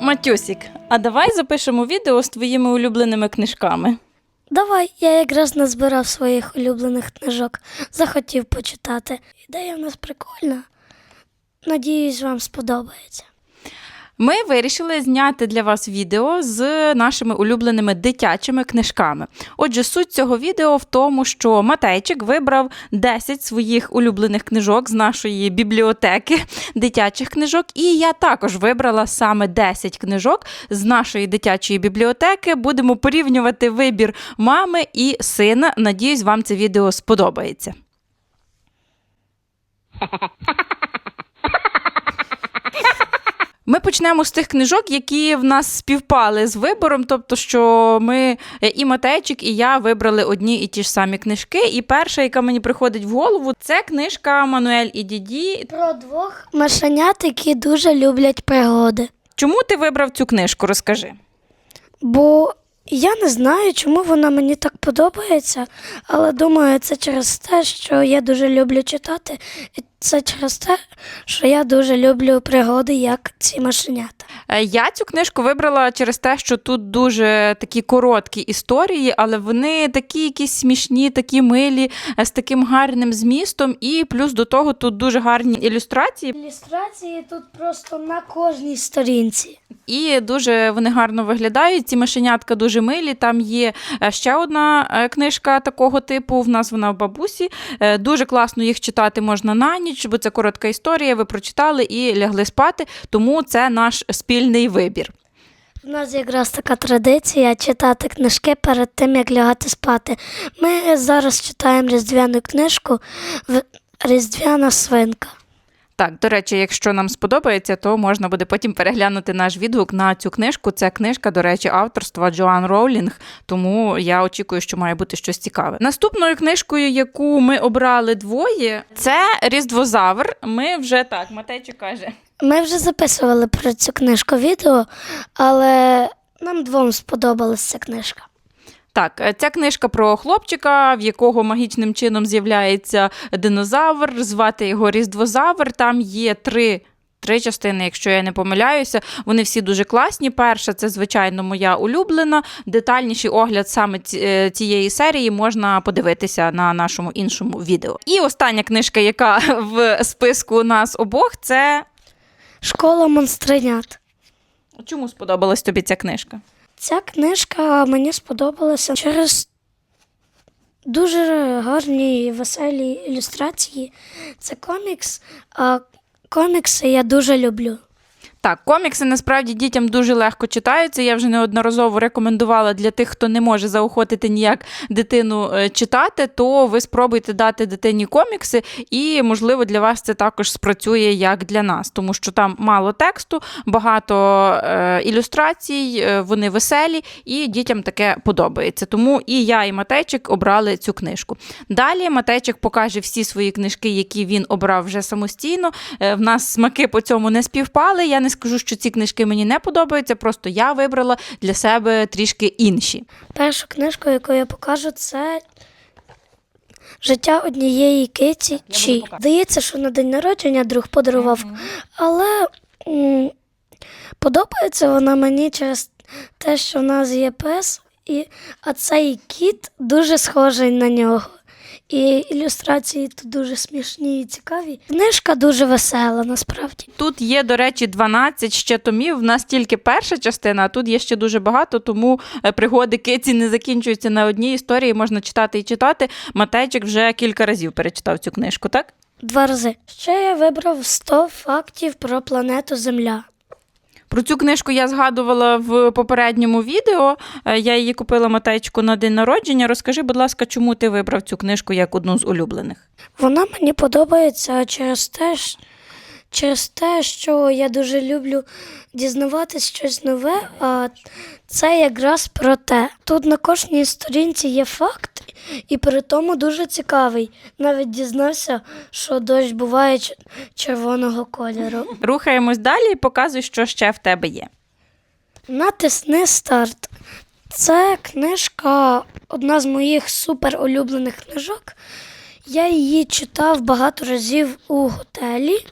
Матюсік, а давай запишемо відео з твоїми улюбленими книжками. Давай, я якраз назбирав своїх улюблених книжок, захотів почитати. Ідея в нас прикольна. Надіюсь, вам сподобається. Ми вирішили зняти для вас відео з нашими улюбленими дитячими книжками. Отже, суть цього відео в тому, що Матейчик вибрав 10 своїх улюблених книжок з нашої бібліотеки дитячих книжок. І я також вибрала саме 10 книжок з нашої дитячої бібліотеки. Будемо порівнювати вибір мами і сина. Надіюсь, вам це відео сподобається. Ми почнемо з тих книжок, які в нас співпали з вибором. Тобто, що ми е, і Матейчик, і я вибрали одні і ті ж самі книжки. І перша, яка мені приходить в голову, це книжка Мануель і Діді. Про двох машенят, які дуже люблять пригоди. Чому ти вибрав цю книжку? Розкажи. Бо я не знаю, чому вона мені так подобається, але думаю, це через те, що я дуже люблю читати, і це через те, що я дуже люблю пригоди, як ці машенята. Е, Я цю книжку вибрала через те, що тут дуже такі короткі історії, але вони такі якісь смішні, такі милі, е, з таким гарним змістом. І плюс до того тут дуже гарні ілюстрації. Ілюстрації тут просто на кожній сторінці. І дуже вони гарно виглядають. Ці мишенятка дуже милі. Там є е, ще одна книжка такого типу. В нас вона в бабусі. Дуже класно їх читати можна на ніч, бо це коротка історія. Ви прочитали і лягли спати. Тому це наш спільний вибір. У нас якраз така традиція читати книжки перед тим, як лягати спати. Ми зараз читаємо різдвяну книжку «В- Різдвяна свинка. Так, до речі, якщо нам сподобається, то можна буде потім переглянути наш відгук на цю книжку. Це книжка, до речі, авторства Джоан Роулінг, тому я очікую, що має бути щось цікаве. Наступною книжкою, яку ми обрали двоє, це Різдвозавр. Ми вже так, Матейчик каже. Ми вже записували про цю книжку відео, але нам двом сподобалася ця книжка. Так, е, ця книжка про хлопчика, в якого магічним чином з'являється динозавр, звати його Різдвозавр. Там є три. Три частини, якщо я не помиляюся, вони всі дуже класні. Перша це, звичайно, моя улюблена. Детальніший огляд саме е, цієї серії можна подивитися на нашому іншому відео. І остання книжка, яка в списку нас обох, це Школа монстренят. чому сподобалась тобі ця книжка? Ця книжка мені сподобалася через дуже гарні і веселі ілюстрації. Це комікс, а комікси я дуже люблю. Так, комікси насправді дітям дуже легко читаються. Я вже неодноразово рекомендувала для тих, хто не може заохотити ніяк дитину е, читати, то ви спробуйте дати дитині комікси, і можливо для вас це також спрацює як для нас, тому що там мало тексту, багато е, ілюстрацій, е, вони веселі, і дітям таке подобається. Тому і я, і Матейчик обрали цю книжку. Далі Матейчик покаже всі свої книжки, які він обрав вже самостійно. Е, В нас смаки по цьому не співпали. Я не скажу, що ці книжки мені не подобаються, просто я вибрала для себе трішки інші. Першу книжку, яку я покажу, це Життя однієї киті Чі. Здається, що на день народження друг подарував, але м, подобається вона мені через те, що в нас є пес, і, а цей кіт дуже схожий на нього. І ілюстрації тут дуже смішні і цікаві. Книжка дуже весела, насправді. Тут є, до речі, 12 ще томів. В нас тільки перша частина, а тут є ще дуже багато, тому е, пригоди киці не закінчуються на одній історії. Можна читати і читати. Матейчик вже кілька разів перечитав цю книжку, так? Два рази. Ще я вибрав 100 фактів про планету Земля. Про цю книжку я згадувала в попередньому відео. Е, Я її купила матечку на день народження. Розкажи, будь ласка, чому ти вибрав цю книжку як одну з улюблених? Вона мені подобається через те, через те, що я дуже люблю дізнаватись щось нове, а це якраз про те. Тут на кожній сторінці є факт, і при тому дуже цікавий. Навіть дізнався, що дощ буває червоного кольору. Рухаємось далі і показуй, що ще в тебе є. Натисни старт. Це книжка, одна з моїх супер улюблених книжок. Я її читав багато разів у готелі.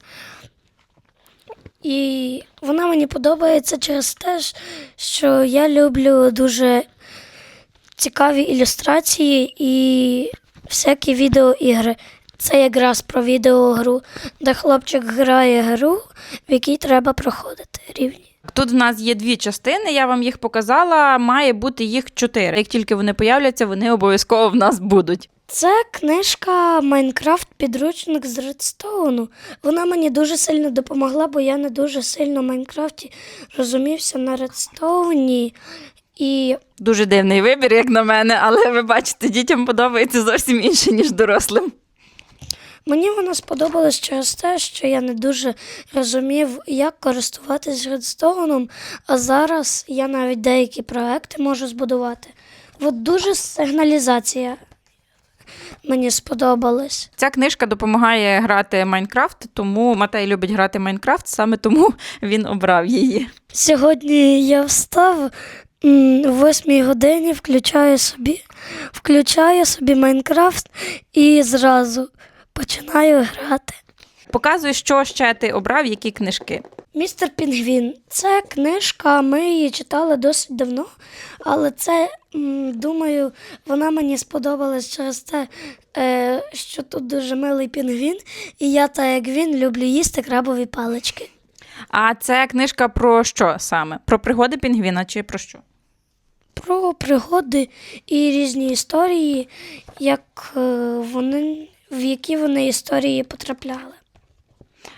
І вона мені подобається через те, що я люблю дуже цікаві ілюстрації і всякі відеоігри. Це якраз про відеогру, де хлопчик грає гру, в якій треба проходити рівні. Тут в нас є дві частини, я вам їх показала. Має бути їх чотири. Як тільки вони появляться, вони обов'язково в нас будуть. Це книжка Майнкрафт підручник з Редстоуну. Вона мені дуже сильно допомогла, бо я не дуже сильно в Майнкрафті розумівся на Редстоуні. І Дуже дивний вибір, як на мене, але ви бачите, дітям подобається зовсім інше, ніж дорослим. мені вона сподобалась через те, що я не дуже розумів, як користуватись Редстоуном, а зараз я навіть деякі проекти можу збудувати. От дуже сигналізація мені сподобалось. Ця книжка допомагає грати Майнкрафт, тому Матей любить грати Майнкрафт, саме тому він обрав її. Сьогодні я встав в 8 годині, включаю собі, включаю собі Майнкрафт і зразу починаю грати. Показуй, що ще ти обрав, які книжки. Містер Пінгвін. Це книжка, ми її читали досить давно, але це, думаю, вона мені сподобалась через те, е, що тут дуже милий пінгвін, і я, так як він, люблю їсти крабові палички. А це книжка про що саме? Про пригоди пінгвіна чи про що? про пригоди і різні історії, як е, вони, в які вони історії потрапляли.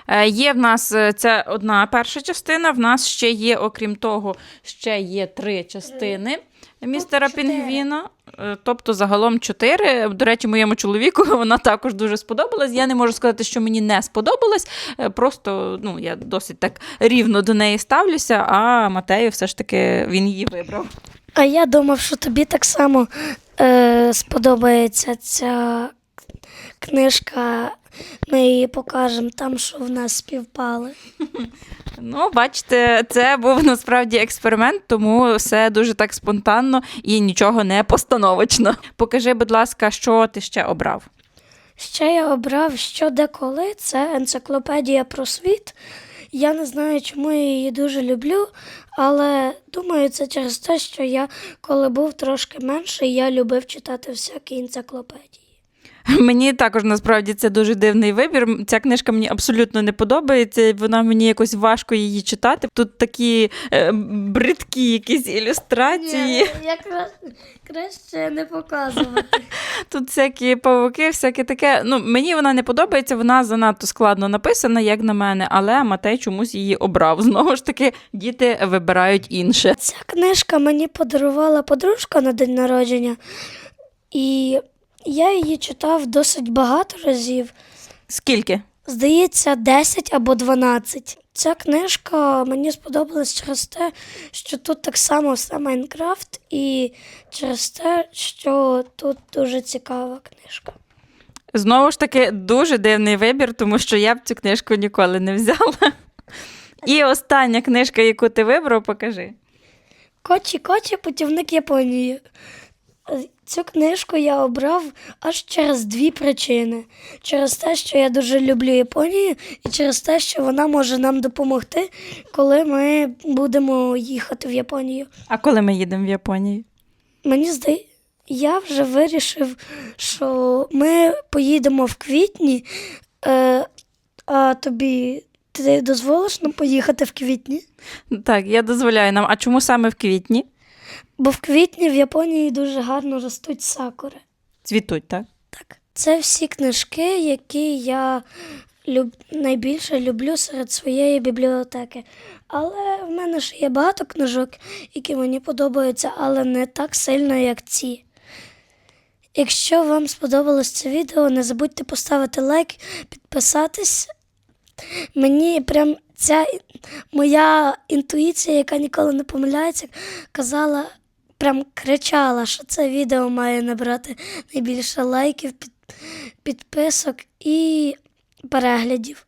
Е, Є в нас це одна перша частина. В нас ще є, окрім того, ще є три частини містера чотири. Пінгвіна. Е, Тобто загалом чотири. До речі, моєму чоловіку вона також дуже сподобалась. Я не можу сказати, що мені не сподобалась. е, Просто ну, я досить так рівно до неї ставлюся, а Матею все ж таки він її вибрав. А я думав, що тобі так само е, сподобається ця книжка. Ми її покажемо там, що в нас співпали. Ну, бачите, це був насправді експеримент, тому все дуже так спонтанно і нічого не постановочно. Покажи, будь ласка, що ти ще обрав. Ще я обрав що де коли. Це енциклопедія про світ. Я не знаю, чому я її дуже люблю, але думаю, це через те, що я, коли був трошки менший, я любив читати всякі енциклопедії. Мені також насправді це дуже дивний вибір. Ця книжка мені абсолютно не подобається. Вона мені якось важко її читати. Тут такі е, бридкі якісь ілюстрації. я краще не показувати. Тут всякі павуки, всяке таке. Ну, мені вона не подобається, вона занадто складно написана, як на мене, але Матей чомусь її обрав. Знову ж таки, діти вибирають інше. Ця книжка мені подарувала подружка на день народження, і я її читав досить багато разів. Скільки? Здається, 10 або 12. Ця книжка мені сподобалась через те, що тут так само все Майнкрафт, і через те, що тут дуже цікава книжка. Знову ж таки, дуже дивний вибір, тому що я б цю книжку ніколи не взяла. І остання книжка, яку ти вибрав, покажи. Кочі Кочі путівник Японії. Цю книжку я обрав аж через дві причини: через те, що я дуже люблю Японію, і через те, що вона може нам допомогти, коли ми будемо їхати в Японію. А коли ми їдемо в Японію? Мені здається, я вже вирішив, що ми поїдемо в квітні, е, а тобі ти дозволиш нам поїхати в квітні? Так, я дозволяю нам. А чому саме в квітні? Бо в квітні в Японії дуже гарно ростуть сакури. Цвітуть, так? Так. Це всі книжки, які я люб... найбільше люблю серед своєї бібліотеки. Але в мене ж є багато книжок, які мені подобаються, але не так сильно, як ці. Якщо вам сподобалось це відео, не забудьте поставити лайк, підписатись. Мені прям ця моя інтуїція, яка ніколи не помиляється, казала, прям кричала, що це відео має набрати найбільше лайків, під, підписок і переглядів.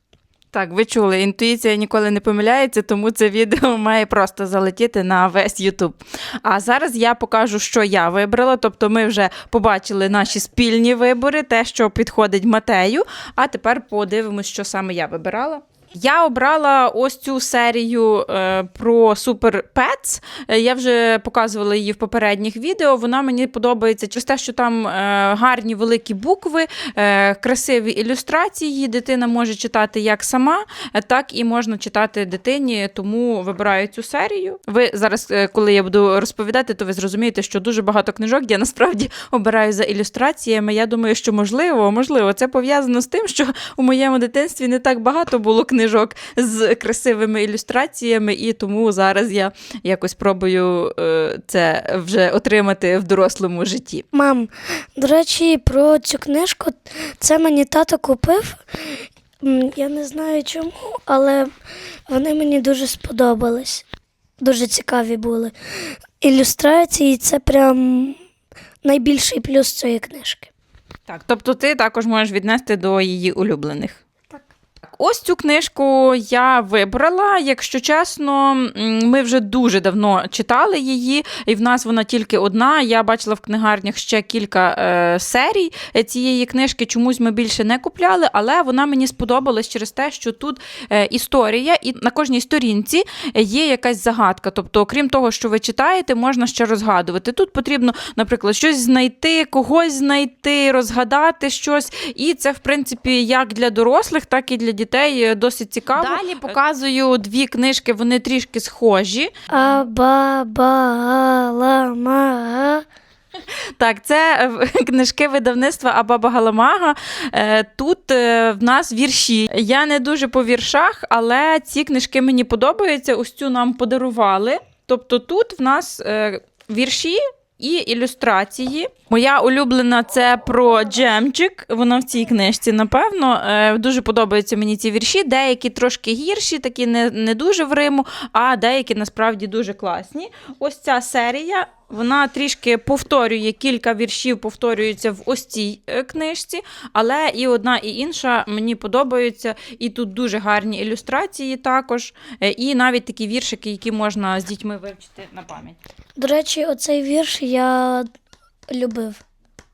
Так, ви чули, інтуїція ніколи не помиляється, тому це відео має просто залетіти на весь Ютуб. А зараз я покажу, що я вибрала. Тобто, ми вже побачили наші спільні вибори, те, що підходить Матею. А тепер подивимось, що саме я вибирала. Я обрала ось цю серію е, про Super Pets. Е, Я вже показувала її в попередніх відео. Вона мені подобається через те, що там е, гарні великі букви, красиві ілюстрації. Дитина може читати як сама, так і можна читати дитині, тому вибираю цю серію. Ви зараз, коли я буду розповідати, то ви зрозумієте, що дуже багато книжок я насправді обираю за ілюстраціями. Я думаю, що можливо, можливо, це пов'язано з тим, що у моєму дитинстві не так багато було книжок з красивими ілюстраціями, і тому зараз я якось пробую е, це вже отримати в дорослому житті. Мам, до речі, про цю книжку це мені тато купив. Я не знаю чому, але вони мені дуже сподобались. Дуже цікаві були. Ілюстрації це прям найбільший плюс цієї книжки. Так, тобто ти також можеш віднести до її улюблених. Ось цю книжку я вибрала. Якщо чесно, ми вже дуже давно читали її, і в нас вона тільки одна. Я бачила в книгарнях ще кілька е, серій цієї книжки. Чомусь ми більше не купляли, але вона мені сподобалась через те, що тут е, історія, і на кожній сторінці є якась загадка. Тобто, окрім того, що ви читаєте, можна ще розгадувати. Тут потрібно, наприклад, щось знайти, когось знайти, розгадати щось. І це, в принципі, як для дорослих, так і для дітей е, досить цікаво. Далі показую дві книжки, вони трішки схожі. А ба ба ла ма Так, це е, книжки видавництва Абаба Галамага. Е, Тут е, в нас вірші. Я не дуже по віршах, але ці книжки мені подобаються. Ось цю нам подарували. Тобто тут в нас е, вірші. І ілюстрації. Моя улюблена це про Джемчик. Вона в цій книжці, напевно. Е, Дуже подобаються мені ці вірші. Деякі трошки гірші, такі не, не дуже в Риму, а деякі насправді дуже класні. Ось ця серія. Вона трішки повторює кілька віршів, повторюються в ось цій е, книжці, але і одна, і інша мені подобаються. І тут дуже гарні ілюстрації також, е, і навіть такі віршики, які можна з дітьми вивчити на пам'ять. До речі, оцей вірш я любив.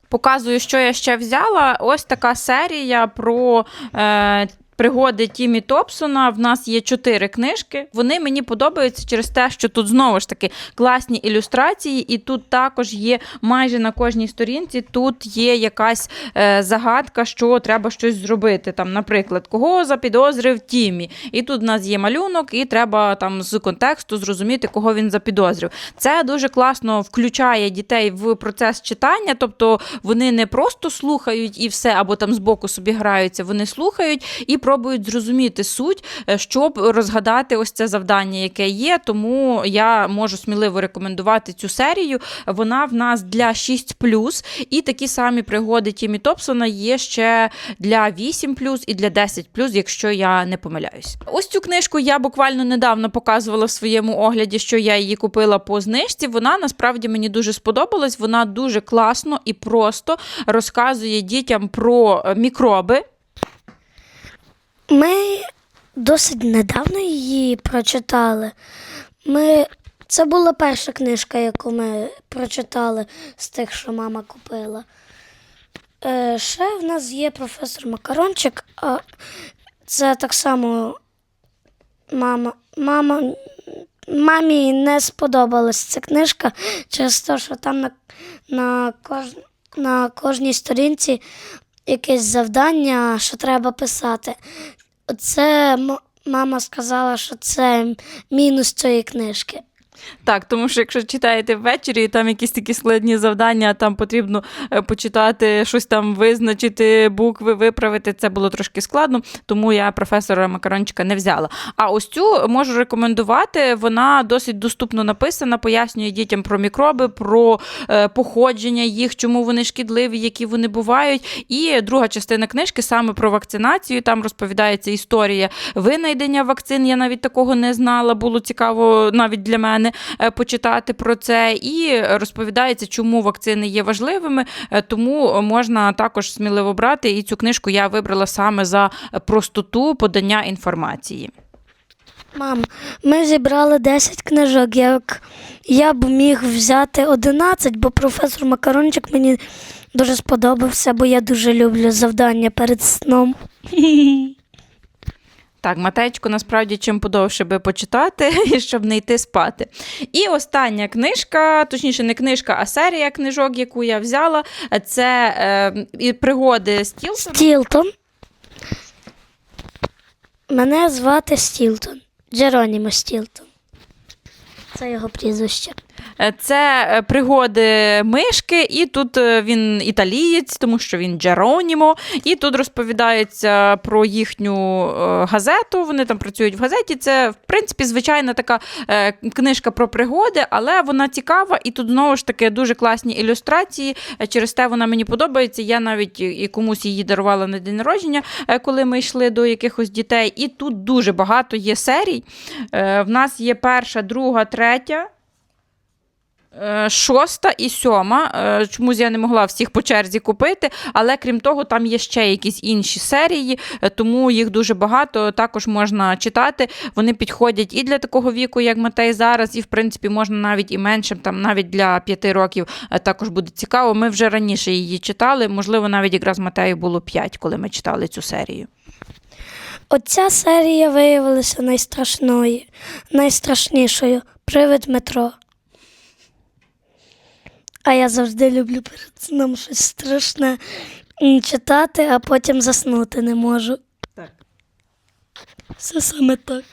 Показую, що я ще взяла. Ось така серія про. Е, Пригоди Тімі Топсона. В нас є чотири книжки. Вони мені подобаються через те, що тут знову ж таки класні ілюстрації, і тут також є майже на кожній сторінці. Тут є якась е, загадка, що треба щось зробити. Там, наприклад, кого запідозрив Тімі. І тут в нас є малюнок, і треба там з контексту зрозуміти, кого він запідозрив. Це дуже класно включає дітей в процес читання, тобто вони не просто слухають і все, або там збоку собі граються, вони слухають і пробують зрозуміти суть, е, щоб розгадати ось це завдання, яке є. Тому я можу сміливо рекомендувати цю серію. Вона в нас для 6+, і такі самі пригоди Тімі Топсона є ще для 8+, і для 10+, якщо я не помиляюсь. Ось цю книжку я буквально недавно показувала в своєму огляді, що я її купила по знижці. Вона насправді мені дуже сподобалась. Вона дуже класно і просто розказує дітям про мікроби. Ми досить недавно її прочитали. Ми... Це була перша книжка, яку ми прочитали з тих, що мама купила. Е, ще в нас є професор Макарончик, а це так само мама. мама мамі не сподобалась ця книжка через те, що там на, на, кож, на кожній сторінці якесь завдання, що треба писати. Це мама сказала, що це мінус цієї книжки. Так, тому що якщо читаєте ввечері, і там якісь такі складні завдання, там потрібно е, почитати щось там, визначити букви, виправити. Це було трошки складно, тому я професора Макарончика не взяла. А ось цю можу рекомендувати. Вона досить доступно написана, пояснює дітям про мікроби, про е, походження їх, чому вони шкідливі, які вони бувають. І друга частина книжки саме про вакцинацію. Там розповідається історія винайдення вакцин. Я навіть такого не знала. Було цікаво навіть для мене. Мене почитати про це, і розповідається, чому вакцини є важливими. е, Тому можна також сміливо брати. І цю книжку я вибрала саме за простоту подання інформації. Мам, ми зібрали 10 книжок. Як я б міг взяти 11, бо професор Макарончик мені дуже сподобався, бо я дуже люблю завдання перед сном. Так, Матечку насправді чим подовше би почитати, щоб не йти спати. І остання книжка, точніше, не книжка, а серія книжок, яку я взяла, це е, пригоди Стілсона. Стілтон. Мене звати Стілтон. Джеронімо Стілтон. Це його прізвище. Е, Це е, пригоди мишки, і тут е, він італієць, тому що він Джеронімо. І тут розповідається про їхню газету. Вони там працюють в газеті. Це, в принципі, звичайна така книжка про пригоди, але вона цікава, і тут знову ж таки дуже класні ілюстрації. Через те вона мені подобається. Я навіть і комусь її дарувала на день народження, коли ми йшли до якихось дітей. І тут дуже багато є серій. В нас є перша, друга, третя. Е, Шоста і сьома. Е, Чомусь я не могла всіх по черзі купити, але крім того, там є ще якісь інші серії, е, тому їх дуже багато. Також можна читати. Вони підходять і для такого віку, як Матей зараз, і в принципі можна навіть і меншим, там навіть для п'яти років також буде цікаво. Ми вже раніше її читали. Можливо, навіть якраз Матею було п'ять, коли ми читали цю серію. Оця серія виявилася найстрашною, найстрашнішою. Привид метро. А я завжди люблю перед сном щось страшне читати, а потім заснути не можу. Так. Все саме так.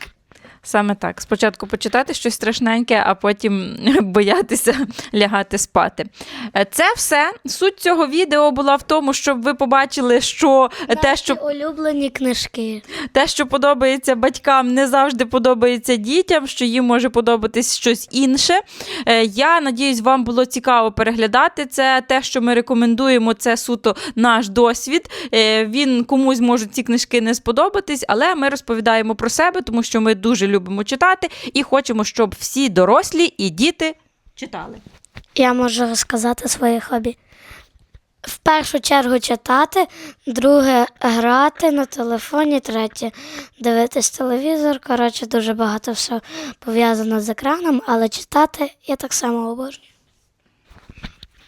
Саме так. Спочатку почитати щось страшненьке, а потім боятися лягати спати. Е, Це все. Суть цього відео була в тому, щоб ви побачили, що те, що улюблені книжки. те, що подобається батькам, не завжди подобається дітям, що їм може подобатись щось інше. Е, Я надіюсь, вам було цікаво переглядати це. Те, що ми рекомендуємо, це суто наш досвід. Е, Він комусь може ці книжки не сподобатись, але ми розповідаємо про себе, тому що ми дуже любимо читати і хочемо, щоб всі дорослі і діти читали. Я можу розказати своє хобі. В першу чергу читати, друге грати на телефоні, третє дивитись телевізор. Коротше, дуже багато все пов'язано з екраном, але читати я так само обожнюю.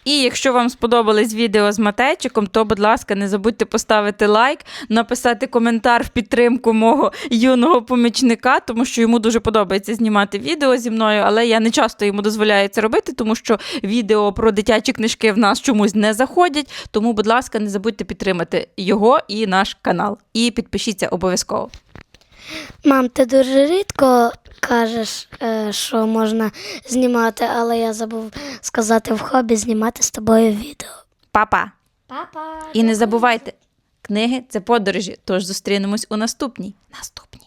І якщо вам сподобались відео з Матейчиком, то, будь ласка, не забудьте поставити лайк, написати коментар в підтримку мого юного помічника, тому що йому дуже подобається знімати відео зі мною, але я не часто йому дозволяю це робити, тому що відео про дитячі книжки в нас чомусь не заходять. Тому, будь ласка, не забудьте підтримати його і наш канал. І підпишіться обов'язково. Мам, ти дуже рідко кажеш, е, що можна знімати, але я забув сказати в хобі знімати з тобою відео. Па-па! Папа! І не забувайте, книги це подорожі, тож зустрінемось у наступній. Наступній.